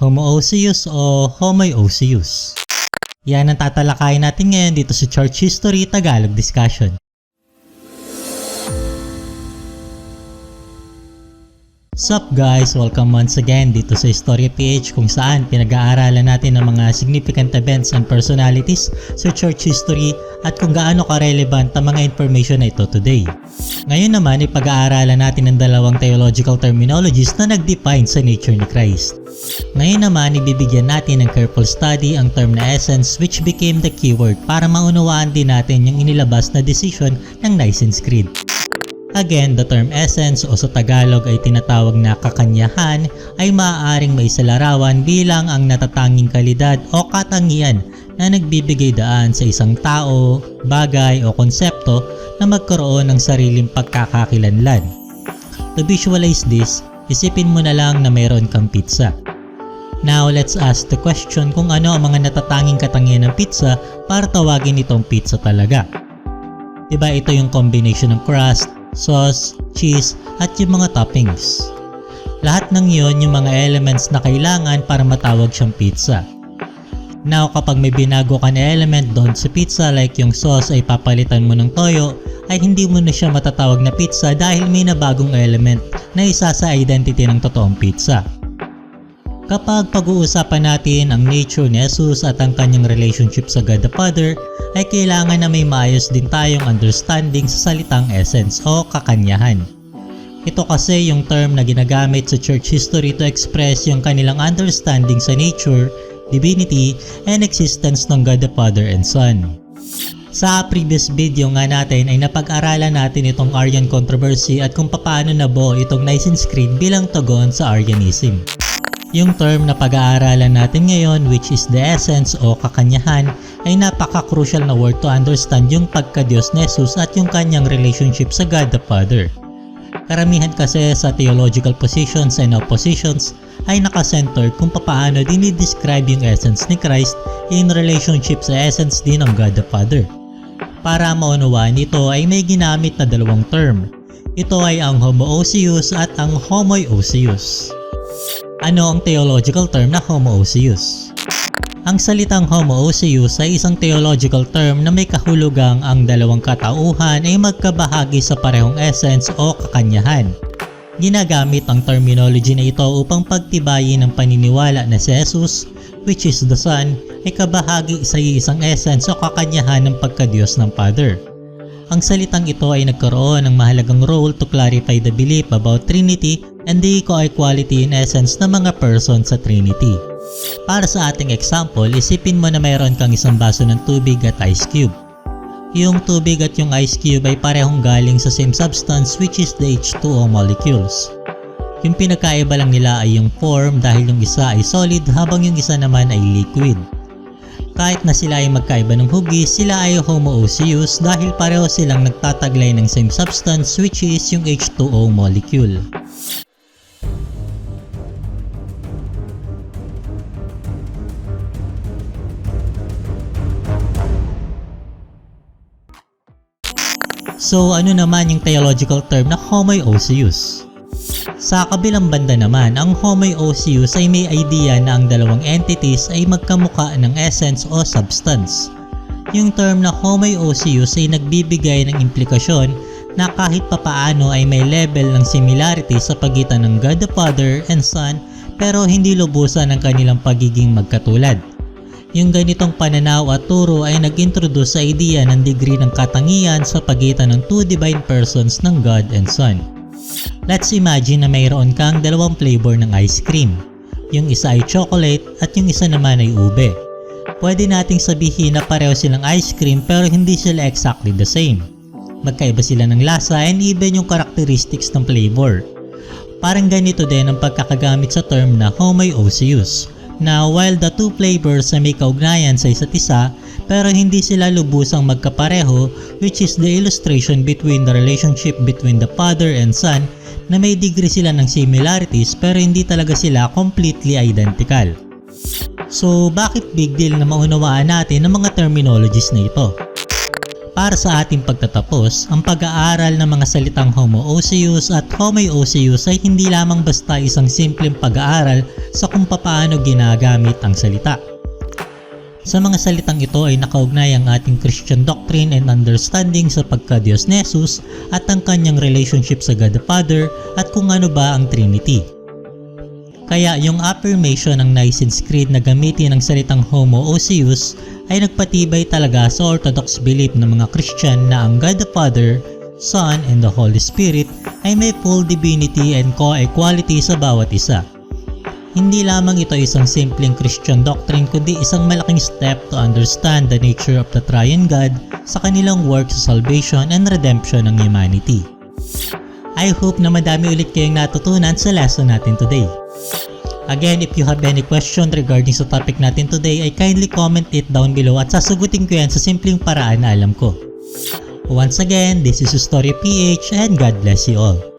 Homoousius o Homoousius. Yan ang tatalakayin natin ngayon dito sa Church History Tagalog Discussion. Sup guys! Welcome once again dito sa Historia PH kung saan pinag-aaralan natin ang mga significant events and personalities sa church history at kung gaano ka-relevant ang mga information na ito today. Ngayon naman ipag-aaralan natin ang dalawang theological terminologies na nag-define sa nature ni Christ. Ngayon naman ibibigyan natin ng careful study ang term na essence which became the keyword para maunawaan din natin yung inilabas na decision ng Nicene Creed. Again, the term essence o sa Tagalog ay tinatawag na kakanyahan ay maaaring maisalarawan bilang ang natatanging kalidad o katangian na nagbibigay daan sa isang tao, bagay o konsepto na magkaroon ng sariling pagkakakilanlan. To visualize this, isipin mo na lang na mayroon kang pizza. Now, let's ask the question kung ano ang mga natatanging katangian ng pizza para tawagin itong pizza talaga. Diba ito yung combination ng crust, sauce, cheese, at yung mga toppings. Lahat ng yon yung mga elements na kailangan para matawag siyang pizza. Now kapag may binago ka na element doon sa pizza like yung sauce ay papalitan mo ng toyo, ay hindi mo na siya matatawag na pizza dahil may nabagong element na isa sa identity ng totoong pizza. Kapag pag-uusapan natin ang nature ni Jesus at ang kanyang relationship sa God the Father, ay kailangan na may maayos din tayong understanding sa salitang essence o kakanyahan. Ito kasi yung term na ginagamit sa church history to express yung kanilang understanding sa nature, divinity, and existence ng God the Father and Son. Sa previous video nga natin ay napag-aralan natin itong Aryan controversy at kung paano nabuo itong Nicene Creed bilang tugon sa Arianism. Yung term na pag-aaralan natin ngayon which is the essence o kakanyahan ay napaka-crucial na word to understand yung pagka-Diyos ni Jesus at yung kanyang relationship sa God the Father. Karamihan kasi sa theological positions and oppositions ay nakacentered kung paano dinidescribe yung essence ni Christ in relationship sa essence din ng God the Father. Para maunawaan ito ay may ginamit na dalawang term. Ito ay ang homoousius at ang homoiousius. Ano ang theological term na homoousius? Ang salitang homoousius ay isang theological term na may kahulugang ang dalawang katauhan ay magkabahagi sa parehong essence o kakanyahan. Ginagamit ang terminology na ito upang pagtibayin ang paniniwala na si Jesus, which is the Son, ay kabahagi sa isang essence o kakanyahan ng pagkadiyos ng Father. Ang salitang ito ay nagkaroon ng mahalagang role to clarify the belief about Trinity and the co-equality in essence ng mga person sa Trinity. Para sa ating example, isipin mo na mayroon kang isang baso ng tubig at ice cube. Yung tubig at yung ice cube ay parehong galing sa same substance which is the H2O molecules. Yung pinagkaiba lang nila ay yung form dahil yung isa ay solid habang yung isa naman ay liquid. Kahit na sila ay magkaiba ng hugis, sila ay homoousius dahil pareho silang nagtataglay ng same substance which is yung H2O molecule. So ano naman yung theological term na homoousius? Sa kabilang banda naman, ang homoousius ay may idea na ang dalawang entities ay magkamuka ng essence o substance. Yung term na homoousius ay nagbibigay ng implikasyon na kahit papaano ay may level ng similarity sa pagitan ng God the Father and Son pero hindi lubusan ang kanilang pagiging magkatulad. Yung ganitong pananaw at turo ay nag-introduce sa idea ng degree ng katangian sa pagitan ng two divine persons ng God and Son. Let's imagine na mayroon kang dalawang flavor ng ice cream. Yung isa ay chocolate at yung isa naman ay ube. Pwede nating sabihin na pareho silang ice cream pero hindi sila exactly the same. Magkaiba sila ng lasa and even yung characteristics ng flavor. Parang ganito din ang pagkakagamit sa term na homoousius. Now, while the two flavors ay may kaugnayan sa isa't isa, pero hindi sila lubusang magkapareho which is the illustration between the relationship between the father and son na may degree sila ng similarities pero hindi talaga sila completely identical. So bakit big deal na maunawaan natin ang mga terminologies na ito? Para sa ating pagtatapos, ang pag-aaral ng mga salitang homoousios at homoousios ay hindi lamang basta isang simpleng pag-aaral sa kung papaano ginagamit ang salita. Sa mga salitang ito ay nakaugnay ang ating Christian doctrine and understanding sa Jesus at ang kanyang relationship sa God the Father at kung ano ba ang Trinity. Kaya yung affirmation ng Nicene Creed na gamitin ang salitang homoousios ay nagpatibay talaga sa orthodox belief ng mga Christian na ang God the Father, Son, and the Holy Spirit ay may full divinity and co-equality sa bawat isa. Hindi lamang ito isang simpleng Christian doctrine kundi isang malaking step to understand the nature of the Triune God sa kanilang work sa salvation and redemption ng humanity. I hope na madami ulit kayong natutunan sa lesson natin today. Again, if you have any question regarding sa topic natin today, ay kindly comment it down below at sasagutin ko yan sa simpleng paraan na alam ko. Once again, this is Story PH and God bless you all.